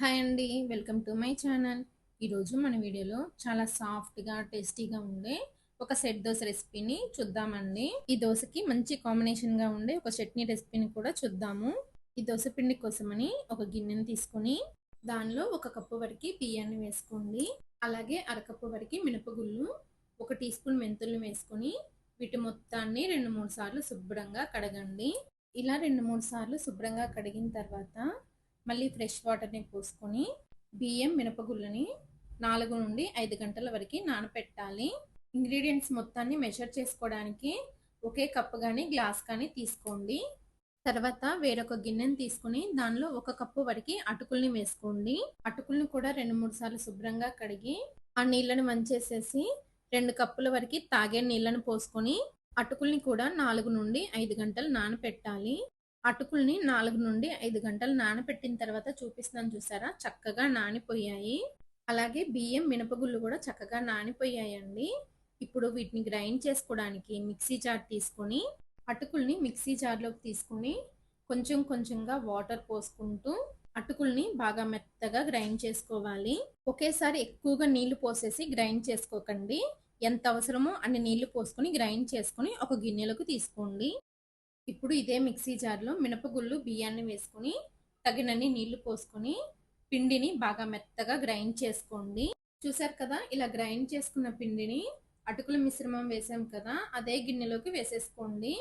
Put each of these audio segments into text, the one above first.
Hi అండి welcome to my channel. ఈరోజు మన వీడియోలో చాలా సాఫ్ట్గా టేస్టీగా ఉండే ఒక సెట్ దోశ రెసిపీని చూద్దామండి. ఈ దోశకి మంచి కాంబినేషన్గా ఉండే ఒక చట్నీ రెసిపీని కూడా చూద్దాము. ఈ దోశ పిండి కోసమని ఒక గిన్నెని తీసుకొని దానిలో ఒక కప్పు వరకు బియ్యాన్ని వేసుకోండి. అలాగే అరకప్పు వరకు మినపగుళ్ళు ఒక టీ స్పూన్ మెంతులు వేసుకొని వీటి మొత్తాన్ని రెండు మూడు సార్లు శుభ్రంగా కడగండి. ఇలా రెండు మూడు సార్లు శుభ్రంగా కడిగిన తర్వాత మళ్ళీ ఫ్రెష్ వాటర్ని పోసుకొని బియ్యం మినపగుళ్ళని నాలుగు నుండి ఐదు గంటల వరకు నానపెట్టాలి. ఇంగ్రీడియంట్స్ మొత్తాన్ని మెజర్ చేసుకోవడానికి ఒకే కప్పు కానీ గ్లాస్ కానీ తీసుకోండి. తర్వాత వేరొక గిన్నెని తీసుకుని దానిలో ఒక కప్పు వరకు అటుకుల్ని వేసుకోండి. అటుకుల్ని కూడా రెండు మూడు సార్లు శుభ్రంగా కడిగి ఆ నీళ్ళని వంచేసేసి రెండు కప్పుల వరకు తాగే నీళ్ళను పోసుకొని అటుకుల్ని కూడా నాలుగు నుండి ఐదు గంటలు నానపెట్టాలి. అటుకుల్ని నాలుగు నుండి ఐదు గంటలు నానబెట్టిన తర్వాత చూపిస్తున్నాను చూసారా? చక్కగా నానిపోయాయి. అలాగే బియ్యం మినపగుళ్ళు కూడా చక్కగా నానిపోయాయండి. ఇప్పుడు వీటిని గ్రైండ్ చేసుకోవడానికి మిక్సీ జార్ తీసుకొని అటుకుల్ని మిక్సీ జార్లోకి తీసుకొని కొంచెం కొంచెంగా వాటర్ పోసుకుంటూ అటుకుల్ని బాగా మెత్తగా గ్రైండ్ చేసుకోవాలి. ఒకేసారి ఎక్కువగా నీళ్ళు పోసేసి గ్రైండ్ చేసుకోకండి. ఎంత అవసరమో అన్ని నీళ్ళు పోసుకొని గ్రైండ్ చేసుకొని ఒక గిన్నెలకు తీసుకోండి. ఇప్పుడు ఇదే మిక్సీ జార్లో మినపగుళ్ళు బియ్యాన్ని వేసుకొని తగినన్ని నీళ్ళు పోసుకొని పిండిని బాగా మెత్తగా గ్రైండ్ చేసుకోండి. చూసారు కదా ఇలా గ్రైండ్ చేసుకున్న పిండిని అటుకుల మిశ్రమం వేసాం కదా అదే గిన్నెలోకి వేసేసుకోండి.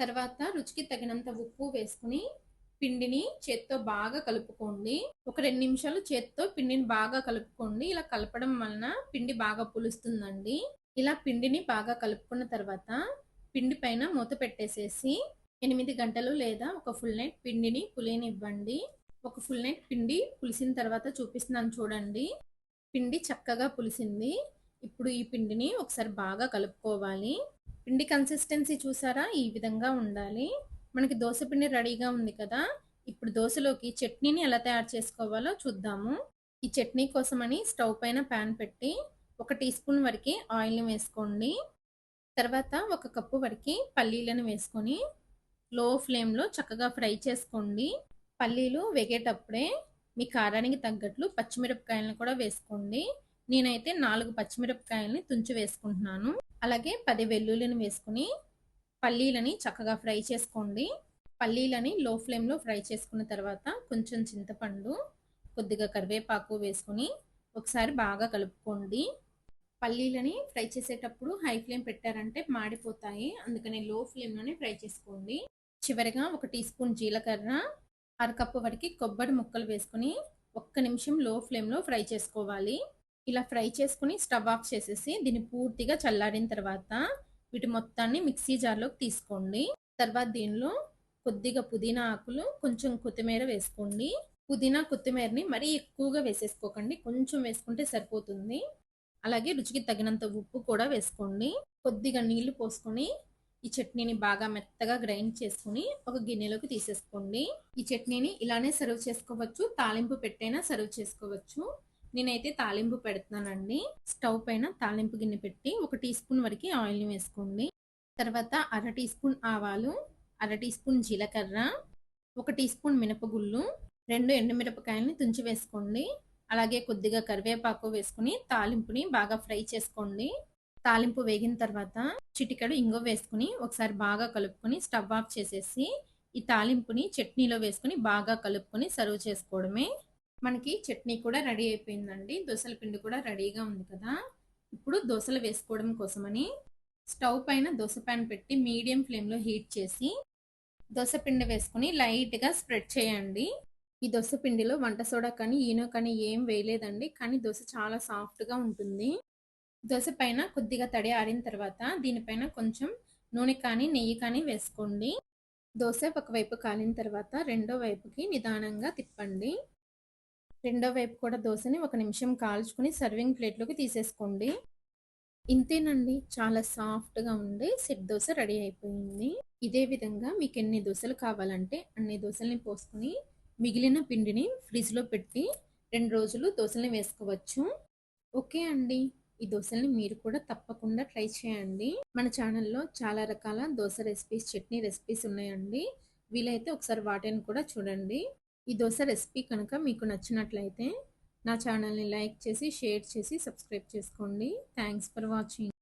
తర్వాత రుచికి తగినంత ఉప్పు వేసుకుని పిండిని చేత్తో బాగా కలుపుకోండి. ఒక రెండు నిమిషాలు చేత్తో పిండిని బాగా కలుపుకోండి. ఇలా కలపడం వలన పిండి బాగా పులుస్తుందండి. ఇలా పిండిని బాగా కలుపుకున్న తర్వాత పిండి పైన మూత పెట్టేసేసి ఎనిమిది గంటలు లేదా ఒక ఫుల్ నైట్ పిండిని పులియనివ్వండి ఒక ఫుల్ నైట్ పిండి పులిసిన తర్వాత చూపిస్తున్నాను చూడండి. పిండి చక్కగా పులిసింది. ఇప్పుడు ఈ పిండిని ఒకసారి బాగా కలుపుకోవాలి. పిండి కన్సిస్టెన్సీ చూసారా? ఈ విధంగా ఉండాలి. మనకి దోశ పిండి రెడీగా ఉంది కదా? ఇప్పుడు దోశలోకి చట్నీని ఎలా తయారు చేసుకోవాలో చూద్దాము. ఈ చట్నీ కోసమని స్టవ్ పైన ప్యాన్ పెట్టి ఒక టీ స్పూన్ వరకు ఆయిల్ని వేసుకోండి. తర్వాత ఒక కప్పు వరకు పల్లీలను వేసుకొని లో ఫ్లేమ్లో చక్కగా ఫ్రై చేసుకోండి. పల్లీలు వేగేటప్పుడే మీ కారానికి తగ్గట్లు పచ్చిమిరపకాయలను కూడా వేసుకోండి. నేనైతే నాలుగు పచ్చిమిరపకాయలని తుంచి వేసుకుంటున్నాను. అలాగే పది వెల్లుల్లిని వేసుకుని పల్లీలని చక్కగా ఫ్రై చేసుకోండి. పల్లీలని లో ఫ్లేమ్లో ఫ్రై చేసుకున్న తర్వాత కొంచెం చింతపండు కొద్దిగా కరివేపాకు వేసుకుని ఒకసారి బాగా కలుపుకోండి. పల్లీలని ఫ్రై చేసేటప్పుడు హై ఫ్లేమ్ పెట్టారంటే మాడిపోతాయి. అందుకని లో ఫ్లేమ్లోనే ఫ్రై చేసుకోండి. చివరిగా ఒక టీ స్పూన్ జీలకర్ర అరకప్పు వరకు కొబ్బరి ముక్కలు వేసుకుని ఒక్క నిమిషం లో ఫ్లేమ్లో ఫ్రై చేసుకోవాలి. ఇలా ఫ్రై చేసుకుని స్టవ్ ఆఫ్ చేసేసి దీన్ని పూర్తిగా చల్లారిన తర్వాత వీటి మొత్తాన్ని మిక్సీ జార్లోకి తీసుకోండి. తర్వాత దీనిలో కొద్దిగా పుదీనా ఆకులు కొంచెం కొత్తిమీర వేసుకోండి. పుదీనా కొత్తిమీరని మరీ ఎక్కువగా వేసేసుకోకండి. కొంచెం వేసుకుంటే సరిపోతుంది. అలాగే రుచికి తగినంత ఉప్పు కూడా వేసుకోండి. కొద్దిగా నీళ్ళు పోసుకొని ఈ చట్నీని బాగా మెత్తగా గ్రైండ్ చేసుకుని ఒక గిన్నెలోకి తీసేసుకోండి. ఈ చట్నీని ఇలానే సర్వ్ చేసుకోవచ్చు. తాలింపు పెట్టైనా సర్వ్ చేసుకోవచ్చు. నేనైతే తాలింపు పెడుతున్నానండి. స్టవ్ పైన తాలింపు గిన్నె పెట్టి ఒక టీ స్పూన్ వరకు ఆయిల్ని వేసుకోండి. తర్వాత అర టీ స్పూన్ ఆవాలు అర టీ స్పూన్ జీలకర్ర ఒక టీ స్పూన్ మినపగుళ్ళు రెండు ఎండుమిరపకాయలని తుంచి వేసుకోండి. అలాగే కొద్దిగా కరివేపాకు వేసుకుని తాలింపుని బాగా ఫ్రై చేసుకోండి. తాలింపు వేగిన తర్వాత చిటికెడు ఇంగో వేసుకుని ఒకసారి బాగా కలుపుకొని స్టవ్ ఆఫ్ చేసేసి ఈ తాలింపుని చట్నీలో వేసుకుని బాగా కలుపుకొని సర్వ్ చేసుకోవడమే. మనకి చట్నీ కూడా రెడీ అయిపోయిందండి. దోశల పిండి కూడా రెడీగా ఉంది కదా. ఇప్పుడు దోశలు వేసుకోవడం కోసమని స్టవ్ పైన దోశ ప్యాన్ పెట్టి మీడియం ఫ్లేమ్లో హీట్ చేసి దోశ పిండి వేసుకుని లైట్గా స్ప్రెడ్ చేయండి. ఈ దోశ పిండిలో వంట సోడా కానీ ఈనో కానీ ఏం వేయలేదండి. కానీ దోశ చాలా సాఫ్ట్గా ఉంటుంది. దోశ పైన కొద్దిగా తడి ఆరిన తర్వాత దీనిపైన కొంచెం నూనె కానీ నెయ్యి కానీ వేసుకోండి. దోశ ఒకవైపు కాలిన తర్వాత రెండో వైపుకి నిదానంగా తిప్పండి. రెండో వైపు కూడా దోశని ఒక నిమిషం కాల్చుకుని సర్వింగ్ ప్లేట్లోకి తీసేసుకోండి. ఇంతేనండి. చాలా సాఫ్ట్గా ఉండి సెట్ దోశ రెడీ అయిపోయింది. ఇదే విధంగా మీకు ఎన్ని దోశలు కావాలంటే అన్ని దోశల్ని పోసుకుని మిగిలిన పిండిని ఫ్రిడ్జ్లో పెట్టి రెండు రోజులు దోశల్ని వేసుకోవచ్చు. ఓకే అండి. ఈ దోశల్ని మీరు కూడా తప్పకుండా ట్రై చేయండి. మన ఛానల్లో చాలా రకాల దోశ రెసిపీస్ చట్నీ రెసిపీస్ ఉన్నాయండి. వీలైతే ఒకసారి వాటిని కూడా చూడండి. ఈ దోశ రెసిపీ కనుక మీకు నచ్చినట్లయితే నా ఛానల్ని లైక్ చేసి షేర్ చేసి సబ్స్క్రైబ్ చేసుకోండి. Thanks for watching.